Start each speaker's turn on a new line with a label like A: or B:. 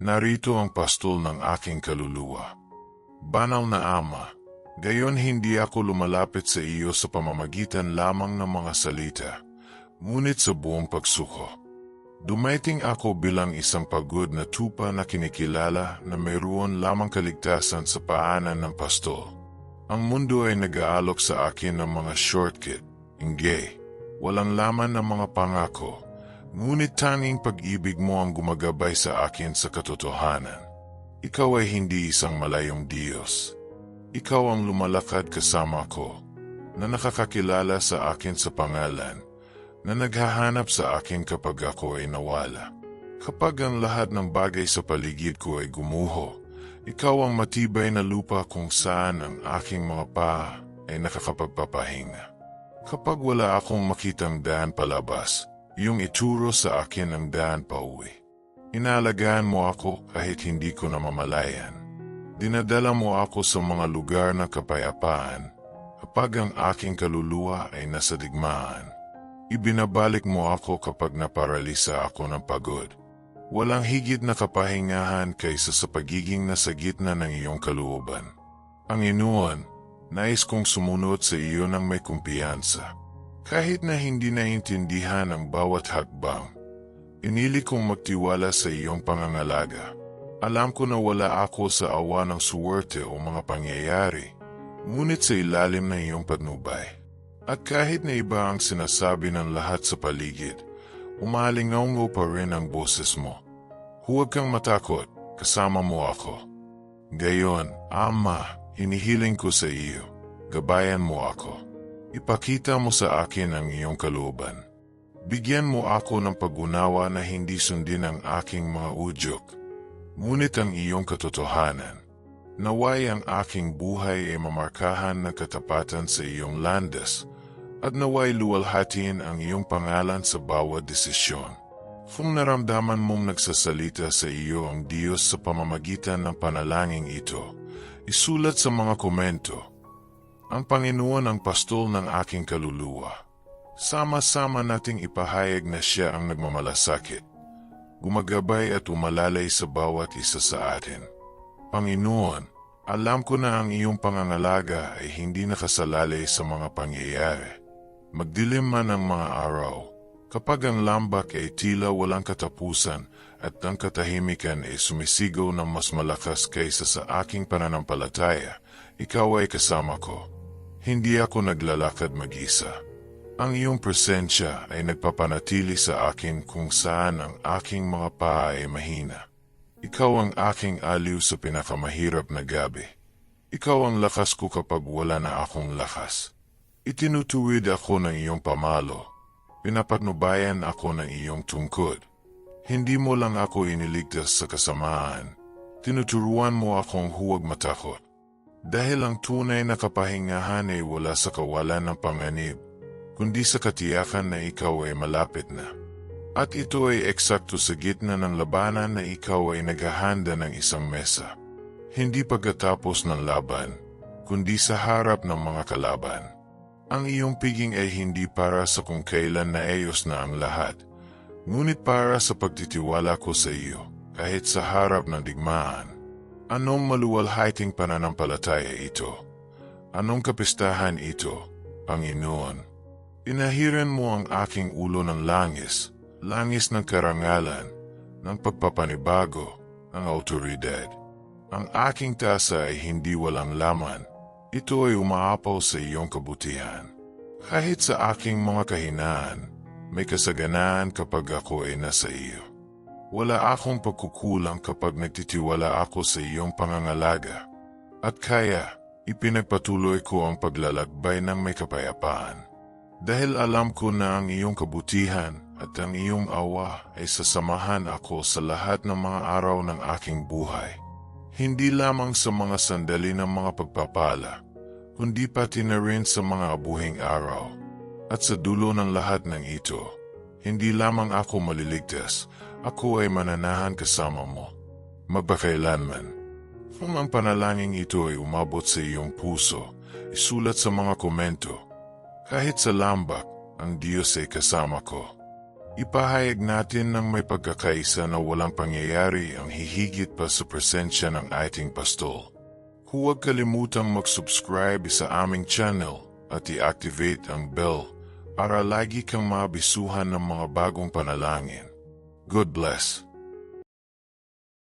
A: Narito ang pastol ng aking kaluluwa. Banal na Ama, gayon hindi ako lumalapit sa iyo sa pamamagitan lamang ng mga salita, ngunit sa buong pagsuko. Dumaiting ako bilang isang pagod na tupa na kinikilala na mayroon lamang kaligtasan sa paanan ng pastol. Ang mundo ay nag-aalok sa akin ng mga shortcut, ingay, walang laman ng mga pangako, Ngunit tanging pag-ibig mo ang gumagabay sa akin sa katotohanan. Ikaw ay hindi isang malayong Diyos. Ikaw ang lumalakad kasama ko, na nakakakilala sa akin sa pangalan, na naghahanap sa akin kapag ako ay nawala. Kapag ang lahat ng bagay sa paligid ko ay gumuho, ikaw ang matibay na lupa kung saan ang aking mga paa ay nakakapagpapahinga. Kapag wala akong makitang daan palabas, Iyong ituro sa akin ang daan pa uwi. Inalagaan mo ako kahit hindi ko namamalayan. Dinadala mo ako sa mga lugar ng kapayapaan kapag ang aking kaluluwa ay nasa digmaan. Ibinabalik mo ako kapag naparalisa ako ng pagod. Walang higit na kapahingahan kaysa sa pagiging nasa gitna ng iyong kalooban. Ang inuan, nais kong sumunod sa iyo ng may kumpiyansa. Kahit na hindi naintindihan ang bawat hakbang, inili kong magtiwala sa iyong pangangalaga. Alam ko na wala ako sa awa ng suwerte o mga pangyayari, ngunit sa ilalim ng iyong patnubay. At kahit na iba ang sinasabi ng lahat sa paligid, umalingaw pa rin ang boses mo. Huwag kang matakot, kasama mo ako. Gayon, Ama, hinihiling ko sa iyo, gabayan mo ako. Ipakita mo sa akin ang iyong kalooban. Bigyan mo ako ng pag-unawa na hindi sundin ang aking mga udyok, ngunit ang iyong katotohanan. Naway ang aking buhay ay mamarkahan ng katapatan sa iyong landas, at naway luwalhatiin ang iyong pangalan sa bawat desisyon. Kung naramdaman mong nagsasalita sa iyo ang Diyos sa pamamagitan ng panalangin ito, isulat sa mga komento ang Panginoon ang pastol ng aking kaluluwa. Sama-sama nating ipahayag na siya ang nagmamalasakit, gumagabay at umalalay sa bawat isa sa atin. Panginoon, alam ko na ang iyong pangangalaga ay hindi nakasalalay sa mga pangyayari. Magdilim man ang mga araw, kapag ang lambak ay tila walang katapusan at ang katahimikan ay sumisigaw ng mas malakas kaysa sa aking pananampalataya, ikaw ay kasama ko. Hindi ako naglalakad mag-isa. Ang iyong presensya ay nagpapanatili sa akin kung saan ang aking mga paa ay mahina. Ikaw ang aking aliw sa pinakamahirap na gabi. Ikaw ang lakas ko kapag wala na akong lakas. Itinutuwid ako ng iyong pamalo. Pinapatnubayan ako ng iyong tungkod. Hindi mo lang ako iniligtas sa kasamaan. Tinuturuan mo akong huwag matakot. Dahil ang tunay na kapahingahan ay wala sa kawalan ng panganib, kundi sa katiyakan na ikaw ay malapit na. At ito ay eksakto sa gitna ng labanan na ikaw ay naghahanda ng isang mesa. Hindi pagkatapos ng laban, kundi sa harap ng mga kalaban. Ang iyong piging ay hindi para sa kung kailan na ayos na ang lahat, ngunit para sa pagtitiwala ko sa iyo kahit sa harap ng digmaan. Anong maluwalhaiting pananampalataya ito? Anong kapistahan ito, Panginoon? Inahiran mo ang aking ulo ng langis, langis ng karangalan, ng pagpapanibago, ng autoridad. Ang aking tasa ay hindi walang laman. Ito ay umaapaw sa iyong kabutihan. Kahit sa aking mga kahinaan, may kasaganaan kapag ako ay nasa iyo. Wala akong pagkukulang kapag nagtitiwala ako sa iyong pangangalaga. At kaya, ipinagpatuloy ko ang paglalakbay ng may kapayapaan. Dahil alam ko na ang iyong kabutihan at ang iyong awa ay sasamahan ako sa lahat ng mga araw ng aking buhay. Hindi lamang sa mga sandali ng mga pagpapala, kundi pati na rin sa mga abuhing araw. At sa dulo ng lahat ng ito, hindi lamang ako maliligtas, ako ay mananahan kasama mo, magpakailanman. Kung ang panalangin ito ay umabot sa iyong puso, isulat sa mga komento. Kahit sa lambak, ang Diyos ay kasama ko. Ipahayag natin ng may pagkakaisa na walang pangyayari ang hihigit pa sa presensya ng ating pastol. Huwag kalimutang mag-subscribe sa aming channel at i-activate ang bell para lagi kang mabisuhan ng mga bagong panalangin. God bless.